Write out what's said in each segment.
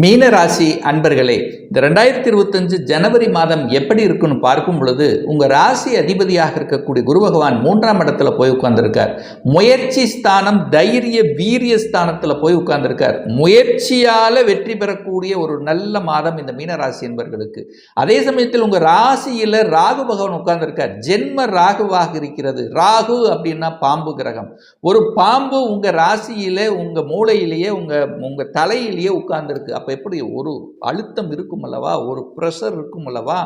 மீன ராசி அன்பர்களே இந்த ரெண்டாயிரத்தி இருபத்தஞ்சு ஜனவரி மாதம் எப்படி இருக்குன்னு பார்க்கும் பொழுது உங்கள் ராசி அதிபதியாக இருக்கக்கூடிய குரு பகவான் மூன்றாம் இடத்துல போய் உட்கார்ந்துருக்கார். முயற்சி ஸ்தானம் தைரிய வீரிய ஸ்தானத்தில் போய் உட்கார்ந்துருக்கார். முயற்சியால் வெற்றி பெறக்கூடிய ஒரு நல்ல மாதம் இந்த மீன ராசி என்பர்களுக்கு. அதே சமயத்தில் உங்கள் ராசியில் ராகு பகவான் உட்கார்ந்துருக்கார். ஜென்ம ராகுவாக இருக்கிறது. ராகு அப்படின்னா பாம்பு கிரகம். ஒரு பாம்பு உங்கள் ராசியில் உங்கள் மூளையிலேயே உங்கள் உங்கள் தலையிலேயே உட்கார்ந்துருக்கு. அப்போ எப்படி ஒரு அழுத்தம் இருக்கும் அல்லவா? ஒரு ப்ரெஷர் இருக்கும் அல்லவா?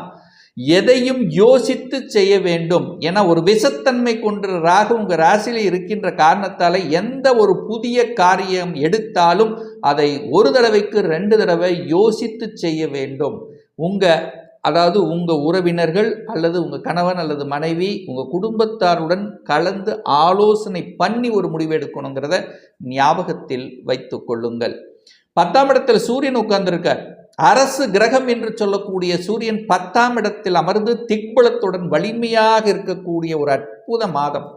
எதையும் யோசித்து செய்ய வேண்டும். ஏன்னா ஒரு விஷத்தன்மை கொண்ட ராகு உங்கள் ராசியில் இருக்கின்ற காரணத்தால் எந்த ஒரு புதிய காரியம் எடுத்தாலும் அதை ஒரு தடவைக்கு ரெண்டு தடவை யோசித்து செய்ய வேண்டும். உங்கள் அதாவது உங்கள் உறவினர்கள் அல்லது உங்கள் கணவன் அல்லது மனைவி உங்கள் குடும்பத்தாருடன் கலந்து ஆலோசனை பண்ணி ஒரு முடிவு எடுக்கணுங்கிறத ஞாபகத்தில் வைத்து கொள்ளுங்கள். பத்தாம் இடத்தில் சூரியன் உட்கார்ந்திருக்கார். அரசு கிரகம் என்று சொல்லக்கூடிய சூரியன் பத்தாம் இடத்தில் அமர்ந்து திக்பலத்துடன் வலிமையாக இருக்கக்கூடிய ஒரு அற்புத மாதம்.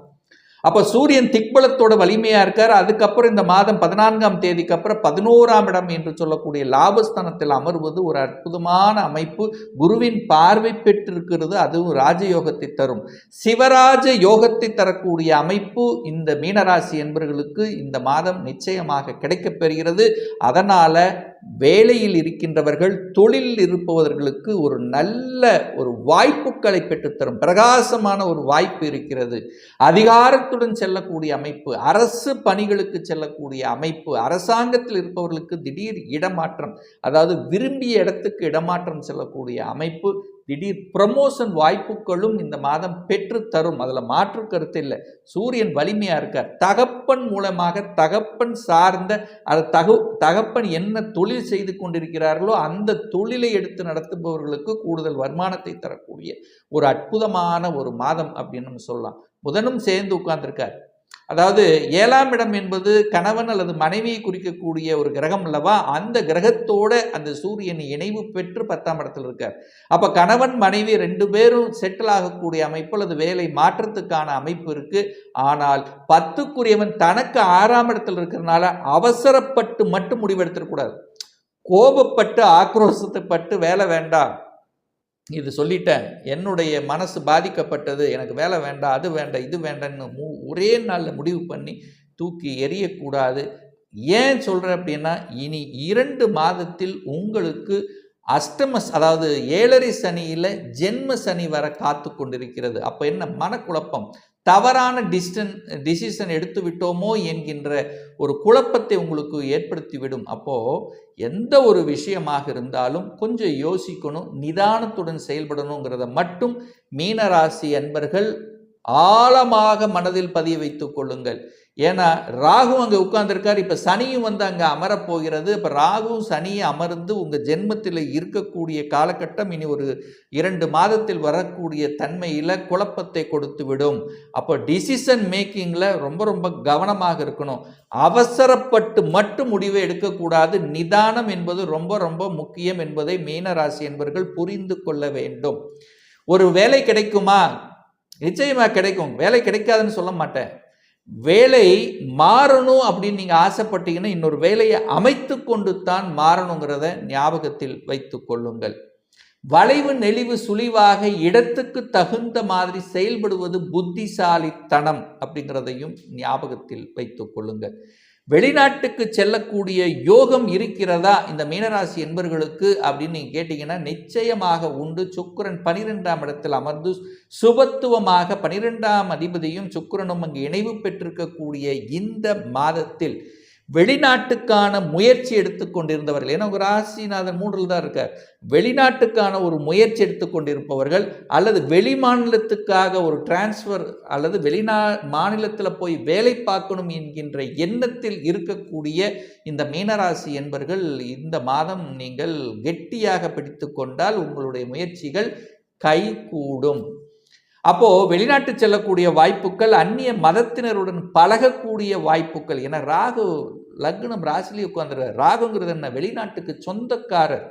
அப்போ சூரியன் திக்பலத்தோட வலிமையாக இருக்கார். அதுக்கப்புறம் இந்த மாதம் பதினான்காம் தேதிக்கு அப்புறம் பதினோராம் இடம் என்று சொல்லக்கூடிய லாபஸ்தானத்தில் அமர்வது ஒரு அற்புதமான அமைப்பு. குருவின் பார்வை பெற்றிருக்கிறது அதுவும் ராஜயோகத்தை தரும். சிவராஜ யோகத்தை தரக்கூடிய அமைப்பு இந்த மீனராசி என்பவர்களுக்கு இந்த மாதம் நிச்சயமாக கிடைக்கப்பெறுகிறது அதனால் வேலையில் இருக்கின்றவர்கள் தொழிலில் இருப்பவர்களுக்கு ஒரு நல்ல ஒரு வாய்ப்புகளை பெற்றுத்தரும். பிரகாசமான ஒரு வாய்ப்பு இருக்கிறது. அதிகாரத்துடன் செல்லக்கூடிய அமைப்பு அரசு பணிகளுக்கு செல்லக்கூடிய அமைப்பு அரசாங்கத்தில் இருப்பவர்களுக்கு திடீர் இடமாற்றம் அதாவது விரும்பிய இடத்துக்கு இடமாற்றம் செல்லக்கூடிய அமைப்பு திடீர் ப்ரமோஷன் வாய்ப்புகளும் இந்த மாதம் பெற்று தரும். அதில் மாற்று கருத்து இல்லை. சூரியன் வலிமையாக இருக்கார். தகப்பன் மூலமாக தகப்பன் சார்ந்த அது தகு தகப்பன் என்ன தொழில் செய்து கொண்டிருக்கிறார்களோ அந்த தொழிலை எடுத்து நடத்துபவர்களுக்கு கூடுதல் வருமானத்தை தரக்கூடிய ஒரு அற்புதமான ஒரு மாதம் அப்படின்னு நம்ம சொல்லலாம். புதனும் சேர்ந்து உட்கார்ந்துருக்கார். அதாவது ஏழாம் இடம் என்பது கணவன் அல்லது மனைவியை குறிக்கக்கூடிய ஒரு கிரகம் அல்லவா? அந்த கிரகத்தோட அந்த சூரியன் இணைவு பெற்று பத்தாம் இடத்துல இருக்கார். அப்ப கணவன் மனைவி ரெண்டு பேரும் செட்டில் ஆகக்கூடிய அமைப்பு அல்லது வேலை மாற்றத்துக்கான அமைப்பு இருக்கு. ஆனால் பத்துக்குரியவன் தனக்கு ஆறாம் இடத்துல இருக்கிறதுனால அவசரப்பட்டு மட்டும் முடிவெடுத்துடக்கூடாது கோபப்பட்டு ஆக்ரோஷத்தைப்பட்டு வேலை வேண்டாம். இது சொல்லிட்டேன். என்னுடைய மனசு பாதிக்கப்பட்டது. எனக்கு வேலை வேண்டாம் அது வேண்டாம் இது வேண்டாம்னு மு ஒரே நாளில் முடிவு பண்ணி தூக்கி எறியக்கூடாது. ஏன் சொல்கிறேன் அப்படின்னா இனி இரண்டு மாதத்தில் உங்களுக்கு அஷ்டம அதாவது ஏழரை சனியில் ஜென்ம சனி வர காத்து கொண்டிருக்கிறது. அப்போ என்ன? மனக்குழப்பம். தவறான டிசிஷன் டிசிஷன் எடுத்து விட்டோமோ என்கின்ற ஒரு குழப்பத்தை உங்களுக்கு ஏற்படுத்திவிடும். அப்போது எந்த ஒரு விஷயமாக இருந்தாலும் கொஞ்சம் யோசிக்கணும் நிதானத்துடன் செயல்படணுங்கிறத மட்டும் மீனராசி அன்பர்கள் ஆழமாக மனதில் பதிய வைத்துக் கொள்ளுங்கள். ஏன்னா ராகு அங்கே உட்கார்ந்துருக்கார். இப்போ சனியும் வந்து அங்கே அமரப்போகிறது. இப்போ ராகுவும் சனியும் அமர்ந்து உங்கள் ஜென்மத்தில் இருக்கக்கூடிய காலகட்டம் இனி ஒரு இரண்டு மாதத்தில் வரக்கூடிய தன்மையில் குழப்பத்தை கொடுத்து விடும் அப்போ டிசிஷன் மேக்கிங்கில் ரொம்ப ரொம்ப கவனமாக இருக்கணும். அவசரப்பட்டு மட்டும் முடிவை எடுக்கக்கூடாது. நிதானம் என்பது ரொம்ப ரொம்ப முக்கியம் என்பதை மீனராசி என்பவர்கள் புரிந்து கொள்ள வேண்டும். ஒரு வேலை கிடைக்குமா? நிச்சயமாக கிடைக்கும். வேலை கிடைக்காதுன்னு சொல்ல மாட்டேன். வேலை மாறணும் அப்படின்னு நீங்கள் ஆசைப்பட்டீங்கன்னா இன்னொரு வேலையை அமைத்து கொண்டு தான் மாறணுங்கிறத ஞாபகத்தில் வைத்து கொள்ளுங்கள். வளைவு நெளிவு சுழிவாக இடத்துக்கு தகுந்த மாதிரி செயல்படுவது புத்திசாலித்தனம் அப்படிங்கிறதையும் ஞாபகத்தில் வைத்து கொள்ளுங்கள். வெளிநாட்டுக்கு செல்லக்கூடிய யோகம் இருக்கிறதா? இந்த மீனராசி என்பர்களுக்கு அப்படின்னு நீங்கள் கேட்டிங்கன்னா நிச்சயமாக உண்டு. சுக்கிரன் பனிரெண்டாம் இடத்தில் அமர்ந்து சுபத்துவமாக பனிரெண்டாம் அதிபதியும் சுக்கிரனும் அங்கு இணைவு பெற்றிருக்கக்கூடிய இந்த மாதத்தில் வெளிநாட்டுக்கான முயற்சி எடுத்துக்கொண்டிருந்தவர்கள் ஏன்னா உங்கள் ராசிநாதன் மூன்றில் தான் இருக்கார். வெளிநாட்டுக்கான ஒரு முயற்சி எடுத்துக்கொண்டிருப்பவர்கள் அல்லது வெளி மாநிலத்துக்காக ஒரு டிரான்ஸ்ஃபர் அல்லது வெளிநா மாநிலத்தில் போய் வேலை பார்க்கணும் என்கின்ற எண்ணத்தில் இருக்கக்கூடிய இந்த மீனராசி என்பர்கள் இந்த மாதம் நீங்கள் கெட்டியாக பிடித்து கொண்டால் உங்களுடைய முயற்சிகள் கைகூடும். அப்போது வெளிநாட்டு செல்லக்கூடிய வாய்ப்புகள் அந்நிய மதத்தினருடன் பழகக்கூடிய வாய்ப்புகள். என ராகு லக்னம் ராசிலேயே உட்காந்துருக்கார் ராகுங்கிறது என்ன? வெளிநாட்டுக்கு சொந்தக்காரர்.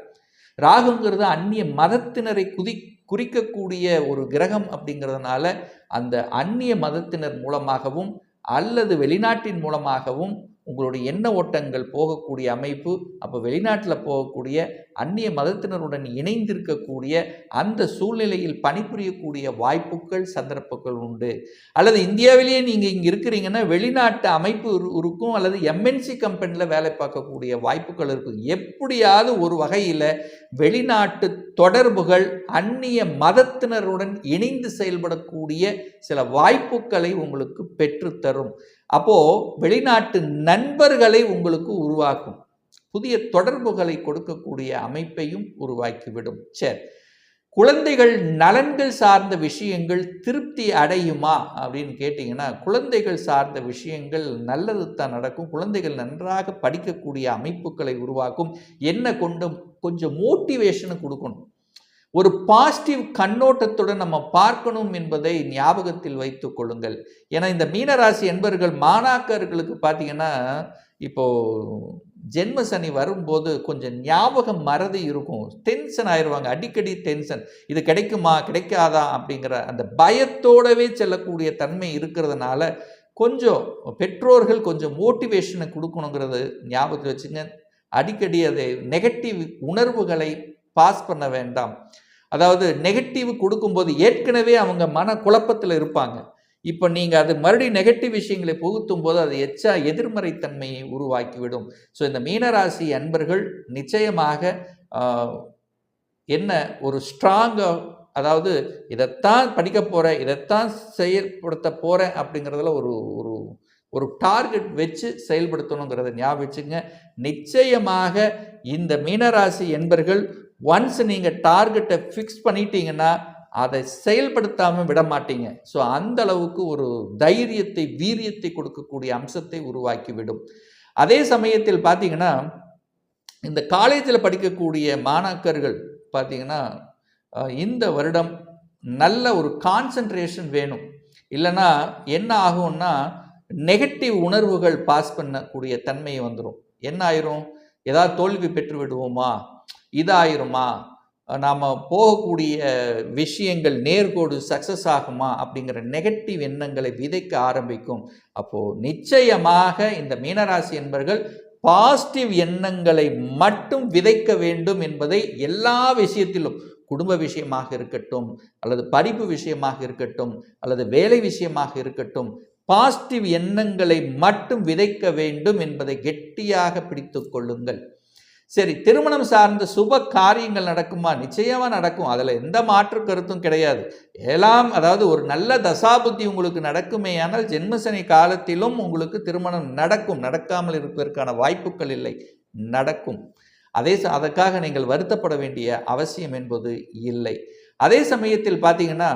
ராகுங்கிறது அந்நிய மதத்தினரை குதி குறிக்கக்கூடிய ஒரு கிரகம் அப்படிங்கிறதுனால அந்த அந்நிய மதத்தினர் மூலமாகவும் அல்லது வெளிநாட்டின் மூலமாகவும் உங்களுடைய எண்ண ஓட்டங்கள் போகக்கூடிய அமைப்பு அப்போ வெளிநாட்டில் போகக்கூடிய அந்நிய மதத்தினருடன் இணைந்திருக்கக்கூடிய அந்த சூழ்நிலையில் பணிபுரியக்கூடிய வாய்ப்புகள் சந்தர்ப்பங்கள் உண்டு. அல்லது இந்தியாவிலேயே நீங்கள் இங்கே இருக்கிறீங்கன்னா வெளிநாட்டு அமைப்பு இருக்கும் அல்லது எம்என்சி கம்பெனியில் வேலை பார்க்கக்கூடிய வாய்ப்புகள் இருக்கும். எப்படியாவது ஒரு வகையில் வெளிநாட்டு தொடர்புகள் அந்நிய மதத்தினருடன் இணைந்து செயல்படக்கூடிய சில வாய்ப்புகளை உங்களுக்கு பெற்றுத்தரும். அப்போது வெளிநாட்டு நண்பர்களை உங்களுக்கு உருவாக்கும். புதிய தொடர்புகளை கொடுக்கக்கூடிய அமைப்பையும் உருவாக்கிவிடும். சரி. குழந்தைகள் நலன்கள் சார்ந்த விஷயங்கள் திருப்தி அடையுமா அப்படின்னு கேட்டிங்கன்னா குழந்தைகள் சார்ந்த விஷயங்கள் நல்லது தான் நடக்கும். குழந்தைகள் நன்றாக படிக்கக்கூடிய அமைப்புகளை உருவாக்கும். என்ன கொண்டும் கொஞ்சம் மோட்டிவேஷனை கொடுக்கணும். ஒரு பாசிட்டிவ் கண்ணோட்டத்துடன் நம்ம பார்க்கணும் என்பதை ஞாபகத்தில் வைத்துக் கொள்ளுங்கள். ஏன்னா இந்த மீனராசி என்பர்கள் மாணாக்கர்களுக்கு பார்த்தீங்கன்னா இப்போ ஜென்ம சனி வரும்போது கொஞ்சம் ஞாபகம் மறதி இருக்கும். டென்ஷன் ஆயிடுவாங்க அடிக்கடி டென்ஷன் இது கிடைக்குமா? கிடைக்காதா? அப்படிங்கிற அந்த பயத்தோடவே செல்லக்கூடிய தன்மை இருக்கிறதுனால கொஞ்சம் பெற்றோர்கள் கொஞ்சம் மோட்டிவேஷனை கொடுக்கணுங்கிறது ஞாபகத்தில் வச்சுங்க. அடிக்கடி அதை நெகட்டிவ் உணர்வுகளை பாஸ் பண்ண வேண்டாம். அதாவது நெகட்டிவ் கொடுக்கும்போது ஏற்கனவே அவங்க மன குழப்பத்தில் இருப்பாங்க. இப்போ நீங்கள் அது மறுபடியும் நெகட்டிவ் விஷயங்களை புகுத்தும் போது அது எச்சா எதிர்மறைத்தன்மையை உருவாக்கிவிடும். ஸோ இந்த மீனராசி அன்பர்கள் நிச்சயமாக என்ன ஒரு ஸ்ட்ராங்காக அதாவது இதைத்தான் படிக்க போகிறேன் இதைத்தான் செயல்படுத்த போகிறேன் அப்படிங்கிறதுல ஒரு ஒரு ஒரு டார்கெட் வச்சு செயல்படுத்தணுங்கிறத ஞாபகம் வச்சுங்க. நிச்சயமாக இந்த மீனராசி என்பர்கள் ஒன்ஸ் நீங்கள் டார்கெட்டை ஃபிக்ஸ் பண்ணிட்டீங்கன்னா அதை செயல்படுத்தாமல் விட மாட்டீங்க. ஸோ அந்த அளவுக்கு ஒரு தைரியத்தை வீரியத்தை கொடுக்கக்கூடிய அம்சத்தை உருவாக்கி விடும் அதே சமயத்தில் பார்த்தீங்கன்னா இந்த காலேஜில் படிக்கக்கூடிய மாணாக்கர்கள் பார்த்தீங்கன்னா இந்த வருடம் நல்ல ஒரு கான்சன்ட்ரேஷன் வேணும். இல்லைன்னா என்ன ஆகும்னா நெகட்டிவ் உணர்வுகள் பாஸ் பண்ணக்கூடிய தன்மை வந்துடும் என்ன ஆயிரும்? ஏதாவது தோல்வி பெற்று விடுவோமா இதாயிருமா? நாம் போகக்கூடிய விஷயங்கள் நேர்கோடு சக்ஸஸ் ஆகுமா? அப்படிங்கிற நெகட்டிவ் எண்ணங்களை விதைக்க ஆரம்பிக்கும். அப்போது நிச்சயமாக இந்த மீனராசி என்பர்கள் பாசிட்டிவ் எண்ணங்களை மட்டும் விதைக்க வேண்டும் என்பதை எல்லா விஷயத்திலும் குடும்ப விஷயமாக இருக்கட்டும் அல்லது படிப்பு விஷயமாக இருக்கட்டும் அல்லது வேலை விஷயமாக இருக்கட்டும் பாசிட்டிவ் எண்ணங்களை மட்டும் விதைக்க வேண்டும் என்பதை கெட்டியாக பிடித்து கொள்ளுங்கள். சரி திருமணம் சார்ந்த சுப காரியங்கள் நடக்குமா? நிச்சயமாக நடக்கும். அதில் எந்த மாற்று கருத்தும் கிடையாது. ஏழாம் அதாவது ஒரு நல்ல தசாபுத்தி உங்களுக்கு நடக்குமேயானால் ஜென்மசனி காலத்திலும் உங்களுக்கு திருமணம் நடக்கும். நடக்காமல் இருப்பதற்கான வாய்ப்புகள் இல்லை. நடக்கும். அதே அதற்காக நீங்கள் வருத்தப்பட வேண்டிய அவசியம் என்பது இல்லை. அதே சமயத்தில் பார்த்தீங்கன்னா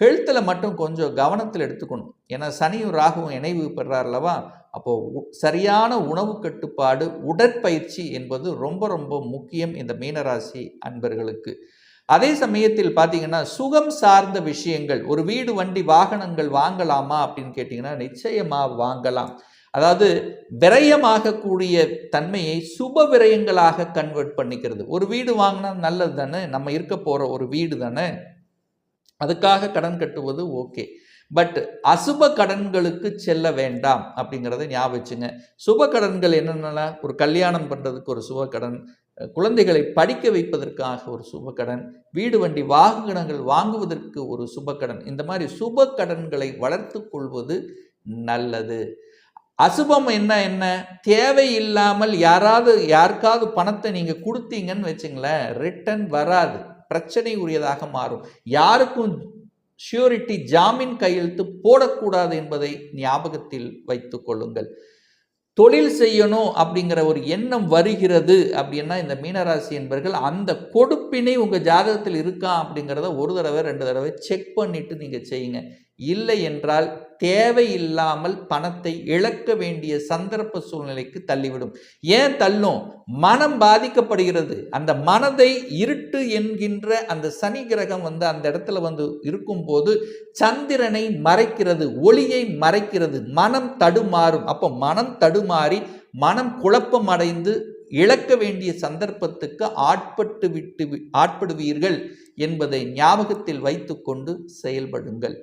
ஹெல்த்தில் மட்டும் கொஞ்சம் கவனத்தில் எடுத்துக்கணும். ஏன்னா சனியும் ராகுவும் இணைவு பெறார் அல்லவா அப்போது சரியான உணவு கட்டுப்பாடு உடற்பயிற்சி என்பது ரொம்ப ரொம்ப முக்கியம் இந்த மீனராசி அன்பர்களுக்கு. அதே சமயத்தில் பார்த்தீங்கன்னா சுகம் சார்ந்த விஷயங்கள் ஒரு வீடு வண்டி வாகனங்கள் வாங்கலாமா அப்படின்னு கேட்டிங்கன்னா நிச்சயமாக வாங்கலாம். அதாவது விரயமாகக்கூடிய தன்மையை சுப விரயங்களாக கன்வெர்ட் பண்ணிக்கிறது. ஒரு வீடு வாங்கினா நல்லது தானே? நம்ம இருக்க போகிற ஒரு வீடு தானே? அதுக்காக கடன் கட்டுவது ஓகே. பட் அசுப கடன்களுக்கு செல்ல வேண்டாம் அப்படிங்கிறத ஞாபகம் சுப கடன்கள் என்னென்னா ஒரு கல்யாணம் பண்ணுறதுக்கு ஒரு சுப கடன் குழந்தைகளை படிக்க வைப்பதற்காக ஒரு சுப கடன் வீடு வண்டி வாகனங்கள் வாங்குவதற்கு ஒரு சுப கடன். இந்த மாதிரி சுப கடன்களை வளர்த்து கொள்வது நல்லது. அசுபம் என்ன என்ன? தேவையில்லாமல் யாராவது யாருக்காவது பணத்தை நீங்கள் கொடுத்தீங்கன்னு வச்சுங்களேன் ரிட்டர்ன் வராது. பிரச்சனை உரியதாக மாறும். யாருக்கும் ஷியூரிட்டி ஜாமீன் கையெழுத்து போடக்கூடாது என்பதை ஞாபகத்தில் வைத்து கொள்ளுங்கள். தொழில் செய்யணும் அப்படிங்கிற ஒரு எண்ணம் வருகிறது அப்படின்னா இந்த மீனராசி என்பர்கள் அந்த கொடுப்பினை உங்கள் ஜாதகத்தில் இருக்கா அப்படிங்கிறத ஒரு தடவை ரெண்டு தடவை செக் பண்ணிட்டு நீங்கள் செய்யுங்க. இல்லை என்றால் தேவையில்லாமல் பணத்தை இழக்க வேண்டிய சந்தர்ப்ப சூழ்நிலைக்கு தள்ளிவிடும். ஏன் தள்ளும்? மனம் பாதிக்கப்படுகிறது. அந்த மனதை இருட்டு என்கின்ற அந்த சனி கிரகம் வந்து அந்த இடத்துல வந்து இருக்கும்போது சந்திரனை மறைக்கிறது ஒளியை மறைக்கிறது மனம் தடுமாறும். அப்போ மனம் தடுமாறி மனம் குழப்பம் அடைந்து இழக்க வேண்டிய சந்தர்ப்பத்துக்கு ஆட்பட்டு விட்டு ஆட்படுவீர்கள் என்பதை ஞாபகத்தில் வைத்துக்கொண்டு செயல்படுங்கள்.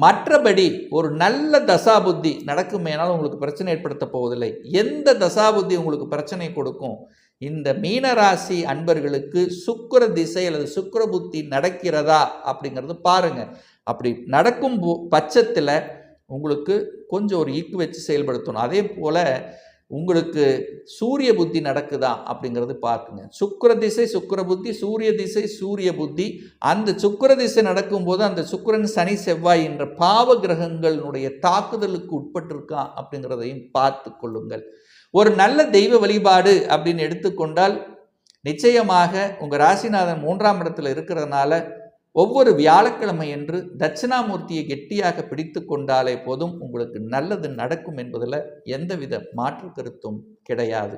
மற்றபடி ஒரு நல்ல தசாபுத்தி நடக்குமேனால் உங்களுக்கு பிரச்சனை ஏற்படுத்த போவதில்லை. எந்த தசாபுத்தி உங்களுக்கு பிரச்சனை கொடுக்கும்? இந்த மீனராசி அன்பர்களுக்கு சுக்கிர திசை அல்லது சுக்கிர புத்தி நடக்கிறதா அப்படிங்கிறது பாருங்க. அப்படி நடக்கும் போ- பட்சத்தில் உங்களுக்கு கொஞ்சம் ஒரு ஈக்கு வச்சு செயல்படுத்தணும். அதே போல் உங்களுக்கு சூரிய புத்தி நடக்குதா அப்படிங்கிறது பார்க்குங்க. சுக்கிர திசை சுக்கிர புத்தி சூரிய திசை சூரிய புத்தி. அந்த சுக்கிர திசை நடக்கும்போது அந்த சுக்கரன் சனி செவ்வாய் என்ற பாவ கிரகங்களுடைய தாக்குதலுக்கு உட்பட்டிருக்கா அப்படிங்கிறதையும் பார்த்து கொள்ளுங்கள். ஒரு நல்ல தெய்வ வழிபாடு அப்படின்னு எடுத்துக்கொண்டால் நிச்சயமாக உங்கள் ராசிநாதன் மூன்றாம் இடத்துல இருக்கிறதுனால ஒவ்வொரு வியாழக்கிழமை என்று தட்சிணாமூர்த்தியை கெட்டியாக பிடித்து கொண்டாலே போதும் உங்களுக்கு நல்லது நடக்கும் என்பதில் எந்தவித மாற்று கருத்தும் கிடையாது.